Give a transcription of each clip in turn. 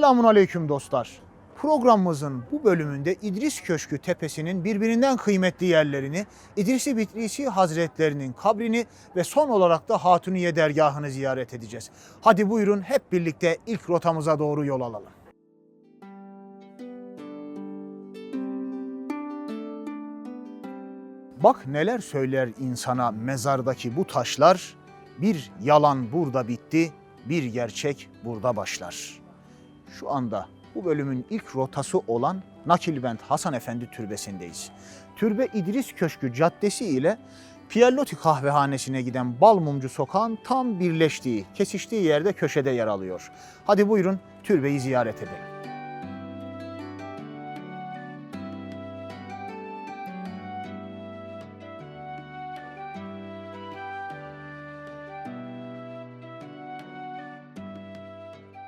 Selamun aleyküm dostlar. Programımızın bu bölümünde İdris Köşkü Tepesi'nin birbirinden kıymetli yerlerini, İdrisi Bitrisi Hazretlerinin kabrini ve son olarak da Hatuniye dergahını ziyaret edeceğiz. Hadi buyurun hep birlikte ilk rotamıza doğru yol alalım. Bak neler söyler insana mezardaki bu taşlar. Bir yalan burada bitti, bir gerçek burada başlar. Şu anda bu bölümün ilk rotası olan Nakilbent Hasan Efendi Türbesi'ndeyiz. Türbe İdris Köşkü Caddesi ile Pierlotti kahvehanesine giden Balmumcu Sokağın tam birleştiği, kesiştiği yerde köşede yer alıyor. Hadi buyurun türbeyi ziyaret edelim.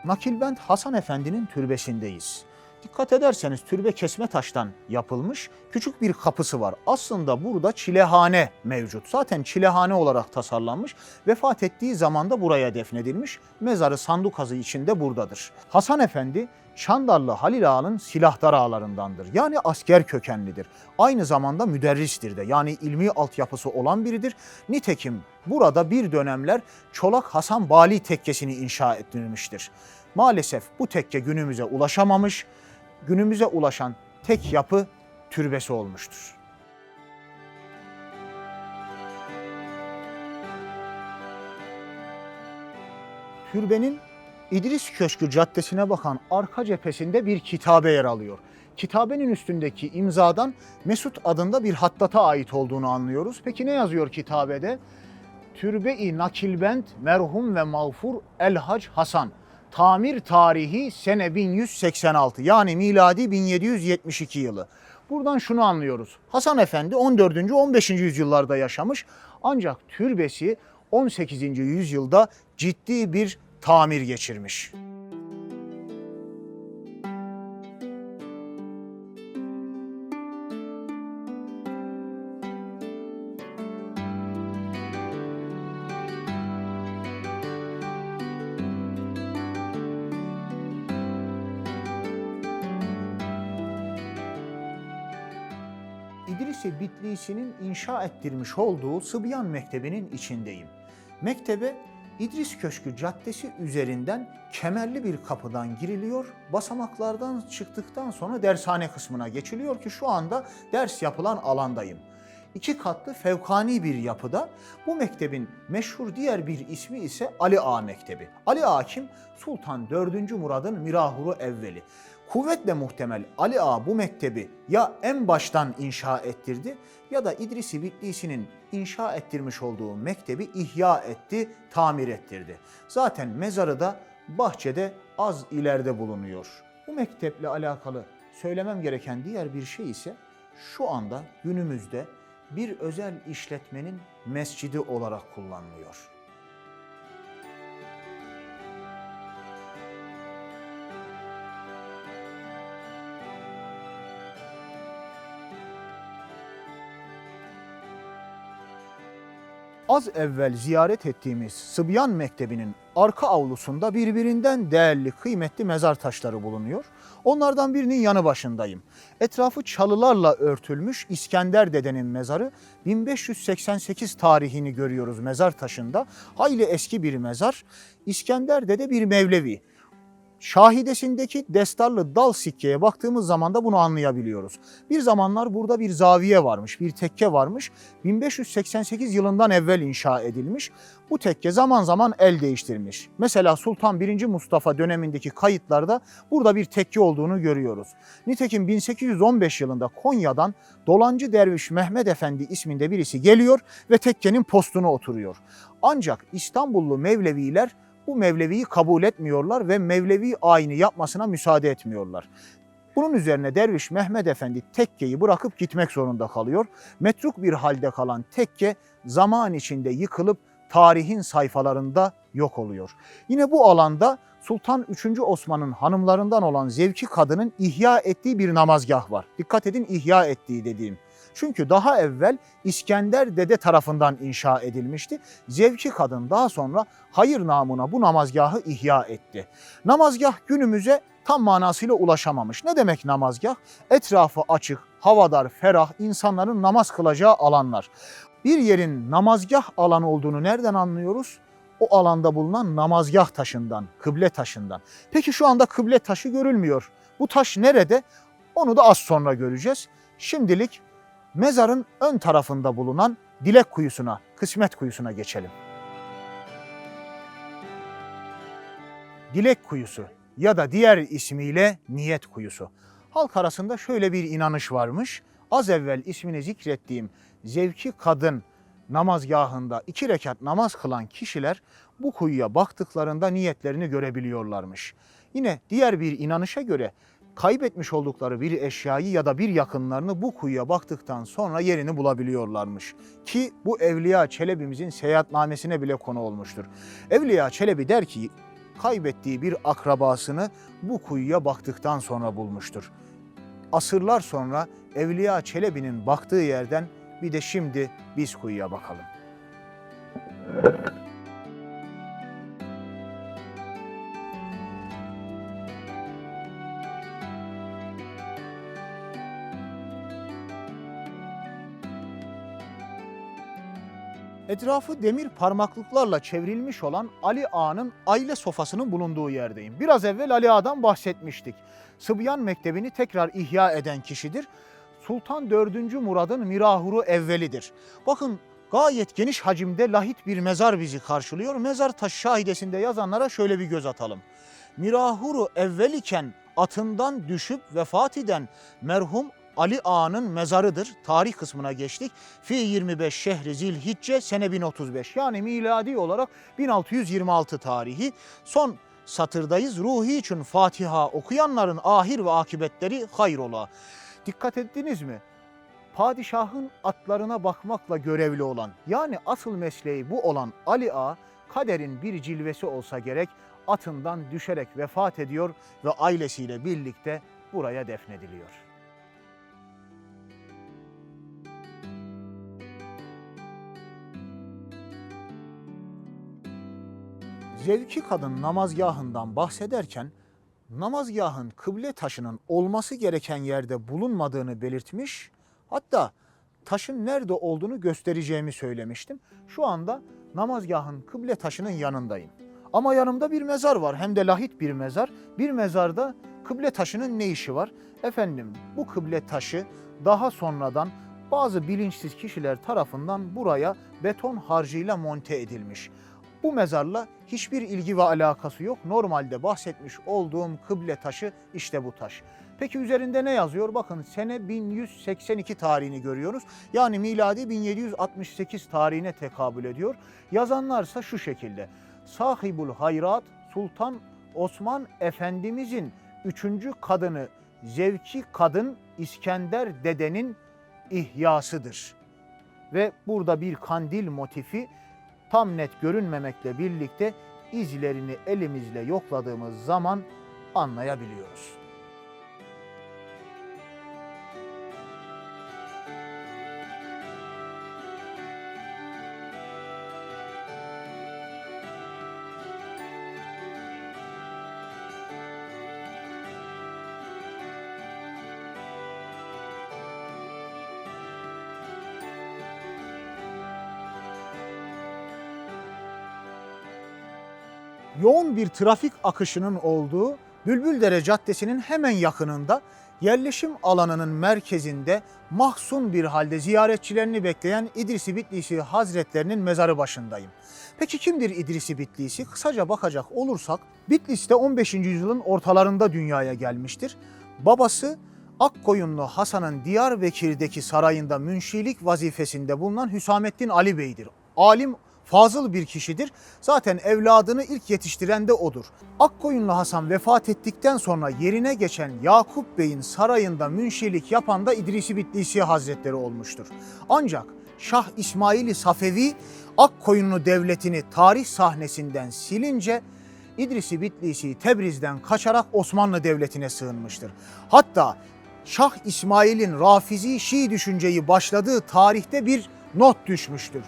Nakilbent Hasan Efendi'nin türbesindeyiz. Dikkat ederseniz türbe kesme taştan yapılmış küçük bir kapısı var. Aslında burada çilehane mevcut. Zaten çilehane olarak tasarlanmış. Vefat ettiği zaman da buraya defnedilmiş. Mezarı sandukazı içinde buradadır. Hasan Efendi Çandarlı Halil Ağa'nın silahdar ağalarındandır. Yani asker kökenlidir. Aynı zamanda müderristir de. Yani ilmi altyapısı olan biridir. Nitekim burada bir dönemler Çolak Hasan Bali tekkesini inşa ettirilmiştir. Maalesef bu tekke günümüze ulaşamamış. Günümüze ulaşan tek yapı türbesi olmuştur. Türbenin İdris Köşkü Caddesi'ne bakan arka cephesinde bir kitabe yer alıyor. Kitabenin üstündeki imzadan Mesut adında bir hattata ait olduğunu anlıyoruz. Peki ne yazıyor kitabede? Türbe-i Nakilbent merhum ve mağfur Elhac Hasan. Tamir tarihi sene 1186 yani miladi 1772 yılı. Buradan şunu anlıyoruz. Hasan Efendi 14. 15. yüzyıllarda yaşamış ancak türbesi 18. yüzyılda ciddi bir tamir geçirmiş. İdrisi Bitlisi'nin inşa ettirmiş olduğu Sıbyan Mektebi'nin içindeyim. Mektebe İdris Köşkü Caddesi üzerinden kemerli bir kapıdan giriliyor. Basamaklardan çıktıktan sonra dershane kısmına geçiliyor ki şu anda ders yapılan alandayım. İki katlı fevkani bir yapıda bu mektebin meşhur diğer bir ismi ise Ali Ağa Mektebi. Ali Ağa kim? Sultan 4. Murad'ın Mirahuru Evveli. Kuvvetle muhtemel Ali Ağa bu mektebi ya en baştan inşa ettirdi ya da İdrisi Bitlisi'nin inşa ettirmiş olduğu mektebi ihya etti, tamir ettirdi. Zaten mezarı da bahçede az ileride bulunuyor. Bu mekteple alakalı söylemem gereken diğer bir şey ise şu anda günümüzde bir özel işletmenin mescidi olarak kullanılıyor. Az evvel ziyaret ettiğimiz Sıbyan Mektebi'nin arka avlusunda birbirinden değerli, kıymetli mezar taşları bulunuyor. Onlardan birinin yanı başındayım. Etrafı çalılarla örtülmüş İskender dedenin mezarı 1588 tarihini görüyoruz mezar taşında. Hayli eski bir mezar. İskender dede bir Mevlevi. Şahidesindeki destarlı dal sikkeye baktığımız zaman da bunu anlayabiliyoruz. Bir zamanlar burada bir zaviye varmış, bir tekke varmış. 1588 yılından evvel inşa edilmiş. Bu tekke zaman zaman el değiştirmiş. Mesela Sultan 1. Mustafa dönemindeki kayıtlarda burada bir tekke olduğunu görüyoruz. Nitekim 1815 yılında Konya'dan Dolancı Derviş Mehmet Efendi isminde birisi geliyor ve tekkenin postuna oturuyor. Ancak İstanbullu Mevleviler bu Mevlevi'yi kabul etmiyorlar ve Mevlevi ayini yapmasına müsaade etmiyorlar. Bunun üzerine Derviş Mehmet Efendi tekkeyi bırakıp gitmek zorunda kalıyor. Metruk bir halde kalan tekke zaman içinde yıkılıp tarihin sayfalarında yok oluyor. Yine bu alanda Sultan 3. Osman'ın hanımlarından olan Zevki kadının ihya ettiği bir namazgah var. Dikkat edin ihya ettiği dediğim. Çünkü daha evvel İskender Dede tarafından inşa edilmişti. Zevki kadın daha sonra hayır namına bu namazgahı ihya etti. Namazgah günümüze tam manasıyla ulaşamamış. Ne demek namazgah? Etrafı açık, havadar, ferah, insanların namaz kılacağı alanlar. Bir yerin namazgah alanı olduğunu nereden anlıyoruz? O alanda bulunan namazgah taşından, kıble taşından. Peki şu anda kıble taşı görülmüyor. Bu taş nerede? Onu da az sonra göreceğiz. Şimdilik mezarın ön tarafında bulunan dilek kuyusuna, kısmet kuyusuna geçelim. Dilek kuyusu ya da diğer ismiyle niyet kuyusu. Halk arasında şöyle bir inanış varmış. Az evvel ismini zikrettiğim zevki kadın namazgahında iki rekat namaz kılan kişiler bu kuyuya baktıklarında niyetlerini görebiliyorlarmış. Yine diğer bir inanışa göre kaybetmiş oldukları bir eşyayı ya da bir yakınlarını bu kuyuya baktıktan sonra yerini bulabiliyorlarmış. Ki bu Evliya Çelebi'mizin seyahatnamesine bile konu olmuştur. Evliya Çelebi der ki kaybettiği bir akrabasını bu kuyuya baktıktan sonra bulmuştur. Asırlar sonra Evliya Çelebi'nin baktığı yerden bir de şimdi biz kuyuya bakalım. Etrafı demir parmaklıklarla çevrilmiş olan Ali Ağa'nın aile sofasının bulunduğu yerdeyim. Biraz evvel Ali Ağa'dan bahsetmiştik. Sıbyan Mektebi'ni tekrar ihya eden kişidir. Sultan 4. Murad'ın mirahuru evvelidir. Bakın gayet geniş hacimde lahit bir mezar bizi karşılıyor. Mezar taşı şahidesinde yazanlara şöyle bir göz atalım. Mirahuru evvel iken atından düşüp vefat eden merhum Ali Ağa'nın mezarıdır. Tarih kısmına geçtik. Fi 25 şehri Zilhicce sene 1035 yani miladi olarak 1626 tarihi. Son satırdayız. Ruhi için Fatiha okuyanların ahir ve akıbetleri hayrola. Dikkat ettiniz mi? Padişahın atlarına bakmakla görevli olan yani asıl mesleği bu olan Ali Ağa kaderin bir cilvesi olsa gerek atından düşerek vefat ediyor ve ailesiyle birlikte buraya defnediliyor. Zevki kadın namazgahından bahsederken namazgahın kıble taşının olması gereken yerde bulunmadığını belirtmiş. Hatta taşın nerede olduğunu göstereceğimi söylemiştim. Şu anda namazgahın kıble taşının yanındayım. Ama yanımda bir mezar var hem de lahit bir mezar. Bir mezarda kıble taşının ne işi var? Efendim bu kıble taşı daha sonradan bazı bilinçsiz kişiler tarafından buraya beton harcıyla monte edilmiş. Bu mezarla hiçbir ilgi ve alakası yok. Normalde bahsetmiş olduğum kıble taşı işte bu taş. Peki üzerinde ne yazıyor? Bakın sene 1182 tarihini görüyoruz. Yani miladi 1768 tarihine tekabül ediyor. Yazanlarsa şu şekilde. Sahibul Hayrat Sultan Osman Efendimizin üçüncü kadını Zevki Kadın İskender Dede'nin ihyasıdır. Ve burada bir kandil motifi tam net görünmemekle birlikte izlerini elimizle yokladığımız zaman anlayabiliyoruz. Yoğun bir trafik akışının olduğu Bülbüldere Caddesi'nin hemen yakınında yerleşim alanının merkezinde mahzun bir halde ziyaretçilerini bekleyen İdrisi Bitlisi Hazretlerinin mezarı başındayım. Peki kimdir İdrisi Bitlisi? Kısaca bakacak olursak Bitlis'te 15. yüzyılın ortalarında dünyaya gelmiştir. Babası Akkoyunlu Hasan'ın Diyarbakır'daki sarayında münşilik vazifesinde bulunan Hüsamettin Ali Bey'dir. Alim fazıl bir kişidir. Zaten evladını ilk yetiştiren de odur. Akkoyunlu Hasan vefat ettikten sonra yerine geçen Yakup Bey'in sarayında münşilik yapan da İdrisi Bitlisi Hazretleri olmuştur. Ancak Şah İsmail Safevi Akkoyunlu devletini tarih sahnesinden silince İdrisi Bitlisi Tebriz'den kaçarak Osmanlı Devleti'ne sığınmıştır. Hatta Şah İsmail'in Rafizi Şii düşünceyi başladığı tarihte bir not düşmüştür.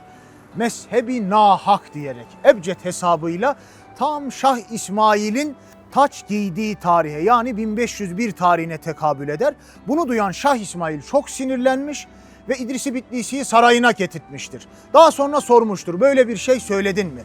Mezhebi nahak diyerek ebced hesabıyla tam Şah İsmail'in taç giydiği tarihe yani 1501 tarihine tekabül eder. Bunu duyan Şah İsmail çok sinirlenmiş ve İdris-i Bitlisi'yi sarayına getirtmiştir. Daha sonra sormuştur böyle bir şey söyledin mi?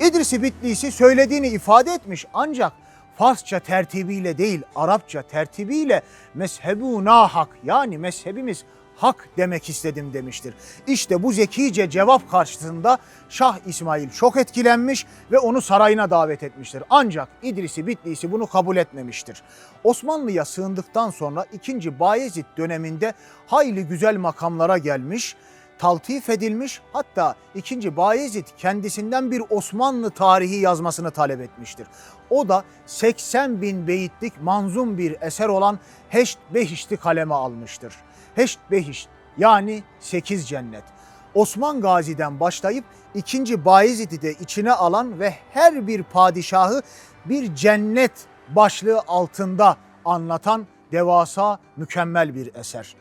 İdris-i Bitlisi söylediğini ifade etmiş ancak Farsça tertibiyle değil Arapça tertibiyle mezhebu nahak yani mezhebimiz hak demek istedim demiştir. İşte bu zekice cevap karşısında Şah İsmail çok etkilenmiş ve onu sarayına davet etmiştir. Ancak İdrisi Bitlisi bunu kabul etmemiştir. Osmanlı'ya sığındıktan sonra 2. Bayezid döneminde hayli güzel makamlara gelmiş, taltif edilmiş hatta 2. Bayezid kendisinden bir Osmanlı tarihi yazmasını talep etmiştir. O da 80 bin beyitlik manzum bir eser olan Heşt Behişt'i kaleme almıştır. Heşt Behişt yani 8 cennet. Osman Gazi'den başlayıp 2. Bayezid'i de içine alan ve her bir padişahı bir cennet başlığı altında anlatan devasa mükemmel bir eser.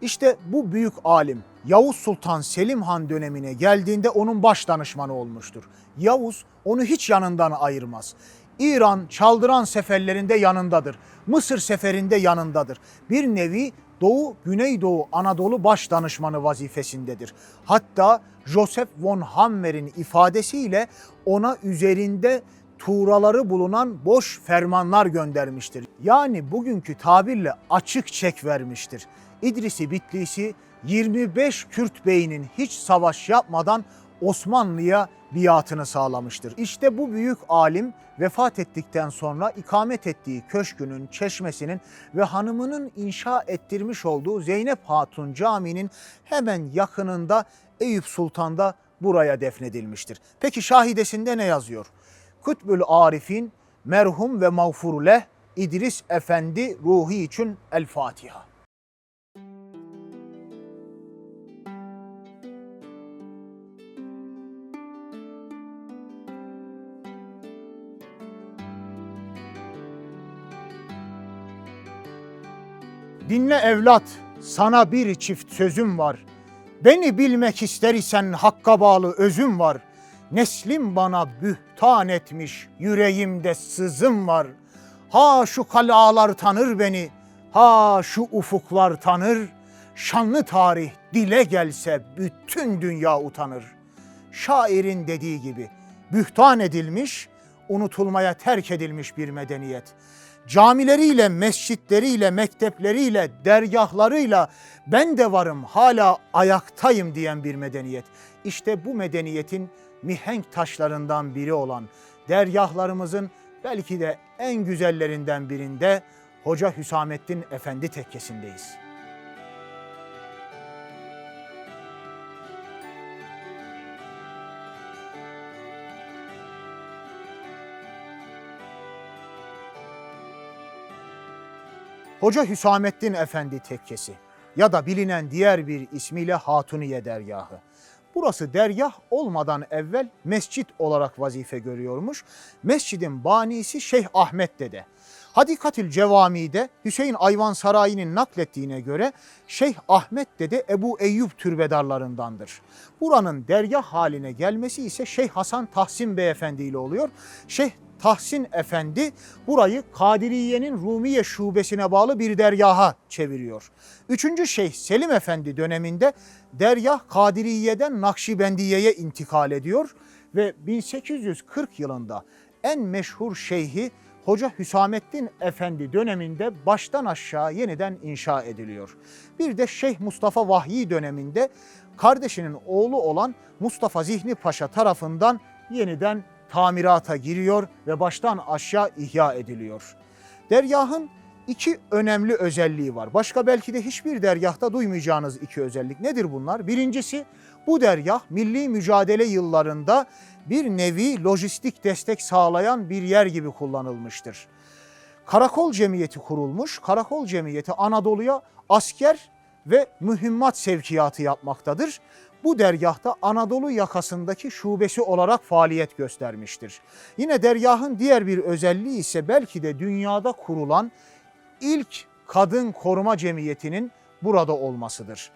İşte bu büyük alim Yavuz Sultan Selim Han dönemine geldiğinde onun baş danışmanı olmuştur. Yavuz onu hiç yanından ayırmaz. İran çaldıran seferlerinde yanındadır. Mısır seferinde yanındadır. Bir nevi Doğu, Güneydoğu Anadolu baş danışmanı vazifesindedir. Hatta Joseph von Hammer'in ifadesiyle ona üzerinde tuğraları bulunan boş fermanlar göndermiştir. Yani bugünkü tabirle açık çek vermiştir. İdrisi Bitlisi 25 Kürt beyinin hiç savaş yapmadan Osmanlı'ya biatını sağlamıştır. İşte bu büyük alim vefat ettikten sonra ikamet ettiği köşkünün, çeşmesinin ve hanımının inşa ettirmiş olduğu Zeynep Hatun Camii'nin hemen yakınında Eyüp Sultan'da buraya defnedilmiştir. Peki şahidesinde ne yazıyor? Kutbül Arif'in merhum ve mağfuru leh İdris Efendi ruhi için El Fatiha. Dinle evlat, sana bir çift sözüm var. Beni bilmek ister isen hakka bağlı özüm var. Neslim bana bühtan etmiş, yüreğimde sızım var. Ha şu kalalar tanır beni, ha şu ufuklar tanır. Şanlı tarih dile gelse bütün dünya utanır. Şairin dediği gibi bühtan edilmiş, unutulmaya terk edilmiş bir medeniyet camileriyle, mescitleriyle, mektepleriyle, dergahlarıyla ben de varım, hala ayaktayım diyen bir medeniyet. İşte bu medeniyetin mihenk taşlarından biri olan dergahlarımızın belki de en güzellerinden birinde Hoca Hüsamettin Efendi tekkesindeyiz. Hoca Hüsamettin Efendi tekkesi ya da bilinen diğer bir ismiyle Hatuniye dergahı. Burası dergah olmadan evvel mescit olarak vazife görüyormuş. Mescidin banisi Şeyh Ahmet Dede. Hadikatül Cevami'de Hüseyin Ayvansarayı'nın naklettiğine göre Şeyh Ahmet Dede Ebu Eyyub türbedarlarındandır. Buranın dergah haline gelmesi ise Şeyh Hasan Tahsin Beyefendi ile oluyor. Şeyh Tahsin Efendi burayı Kadiriye'nin Rumiye şubesine bağlı bir dergaha çeviriyor. Üçüncü Şeyh Selim Efendi döneminde dergah Kadiriye'den Nakşibendiye'ye intikal ediyor ve 1840 yılında en meşhur şeyhi Hoca Hüsamettin Efendi döneminde baştan aşağı yeniden inşa ediliyor. Bir de Şeyh Mustafa Vahyi döneminde kardeşinin oğlu olan Mustafa Zihni Paşa tarafından yeniden tamirata giriyor ve baştan aşağı ihya ediliyor. Dergahın iki önemli özelliği var. Başka belki de hiçbir dergahta duymayacağınız iki özellik. Nedir bunlar? Birincisi bu dergah milli mücadele yıllarında bir nevi lojistik destek sağlayan bir yer gibi kullanılmıştır. Karakol Cemiyeti kurulmuş. Karakol Cemiyeti Anadolu'ya asker ve mühimmat sevkiyatı yapmaktadır bu dergahta Anadolu yakasındaki şubesi olarak faaliyet göstermiştir. Yine dergahın diğer bir özelliği ise belki de dünyada kurulan ilk Kadın Koruma Cemiyeti'nin burada olmasıdır.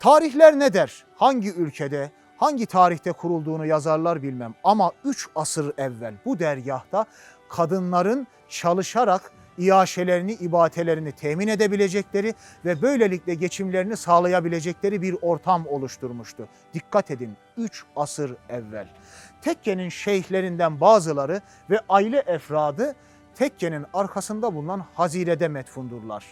Tarihler ne der? Hangi ülkede, hangi tarihte kurulduğunu yazarlar bilmem ama 3 asır evvel bu dergahta kadınların çalışarak iaşelerini, ibadelerini temin edebilecekleri ve böylelikle geçimlerini sağlayabilecekleri bir ortam oluşturmuştu. Dikkat edin 3 asır evvel. Tekkenin şeyhlerinden bazıları ve aile efradı tekkenin arkasında bulunan hazirede metfundurlar.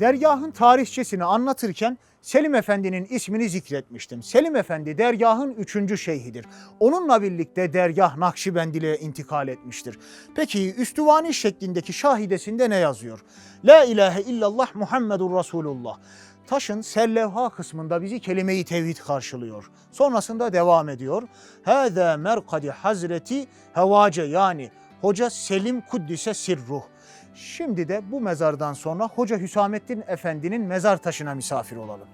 Dergahın tarihçesini anlatırken Selim Efendi'nin ismini zikretmiştim. Selim Efendi dergahın üçüncü şeyhidir. Onunla birlikte dergah Nakşibendiliğe intikal etmiştir. Peki üstüvani şeklindeki şahidesinde ne yazıyor? La ilahe illallah Muhammedur Resulullah. Taşın sellevha kısmında bizi kelime-i tevhid karşılıyor. Sonrasında devam ediyor. Hâzâ merkadi hazreti hevace yani Hoca Selim Kuddise Sirruh. Şimdi de bu mezardan sonra Hoca Hüsamettin Efendi'nin mezar taşına misafir olalım.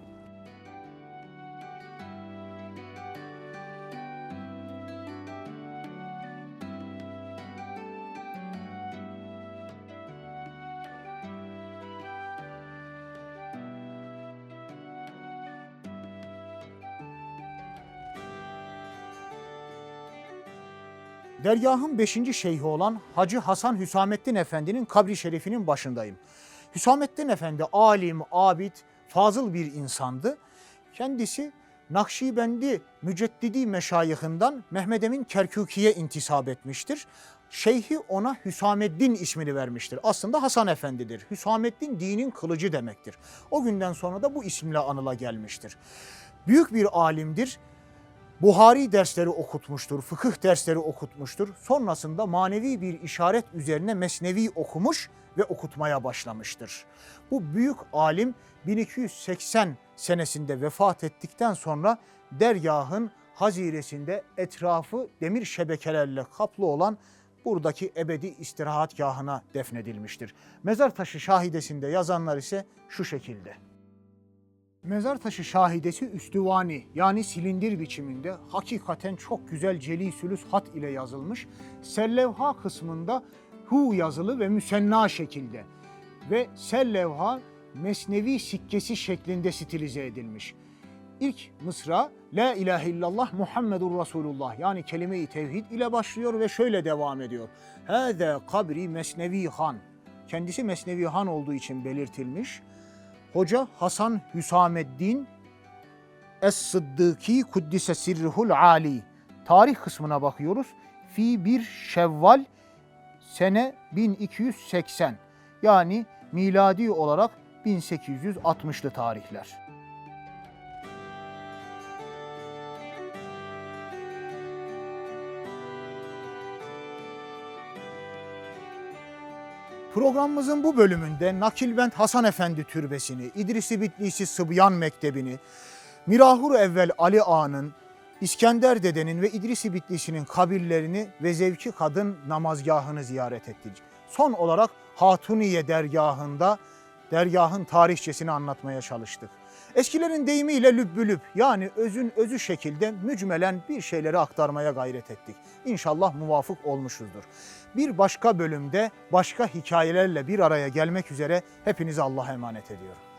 Dergahın 5. şeyhi olan Hacı Hasan Hüsamettin Efendi'nin kabri şerifinin başındayım. Hüsamettin Efendi alim, abid, fazıl bir insandı. Kendisi Nakşibendi Müceddidi meşayihinden Mehmed Emin Kerküki'ye intisap etmiştir. Şeyhi ona Hüsameddin ismini vermiştir. Aslında Hasan Efendidir. Hüsameddin dinin kılıcı demektir. O günden sonra da bu isimle anıla gelmiştir. Büyük bir alimdir. Buhari dersleri okutmuştur, fıkıh dersleri okutmuştur. Sonrasında manevi bir işaret üzerine mesnevi okumuş ve okutmaya başlamıştır. Bu büyük alim 1280 senesinde vefat ettikten sonra dergahın haziresinde etrafı demir şebekelerle kaplı olan buradaki ebedi istirahatgahına defnedilmiştir. Mezar taşı şahidesinde yazanlar ise şu şekilde. Mezar taşı şahidesi üstüvani yani silindir biçiminde hakikaten çok güzel celi sülüs hat ile yazılmış. Sellevha kısmında hu yazılı ve müsenna şekilde ve sellevha mesnevi sikkesi şeklinde stilize edilmiş. İlk mısra La ilahe illallah Muhammedur Resulullah yani kelime-i tevhid ile başlıyor ve şöyle devam ediyor. Hâze kabri mesnevi han. Kendisi mesnevi han olduğu için belirtilmiş. Hoca Hasan Hüsameddin Es-Sıddıki Kuddise Sirruhul Ali. Tarih kısmına bakıyoruz. Fi bir Şevval sene 1280. Yani miladi olarak 1860'lı tarihler. Programımızın bu bölümünde Nakilbent Hasan Efendi Türbesi'ni, İdrisi Bitlisi Sıbyan Mektebi'ni, Mirahur Evvel Ali Ağa'nın, İskender Dede'nin ve İdrisi Bitlisi'nin kabirlerini ve Zevki Kadın namazgahını ziyaret ettik. Son olarak Hatuniye dergahında dergahın tarihçesini anlatmaya çalıştık. Eskilerin deyimiyle lübbülüb yani özün özü şekilde mücmelen bir şeyleri aktarmaya gayret ettik. İnşallah muvafık olmuşuzdur. Bir başka bölümde başka hikayelerle bir araya gelmek üzere hepinizi Allah'a emanet ediyorum.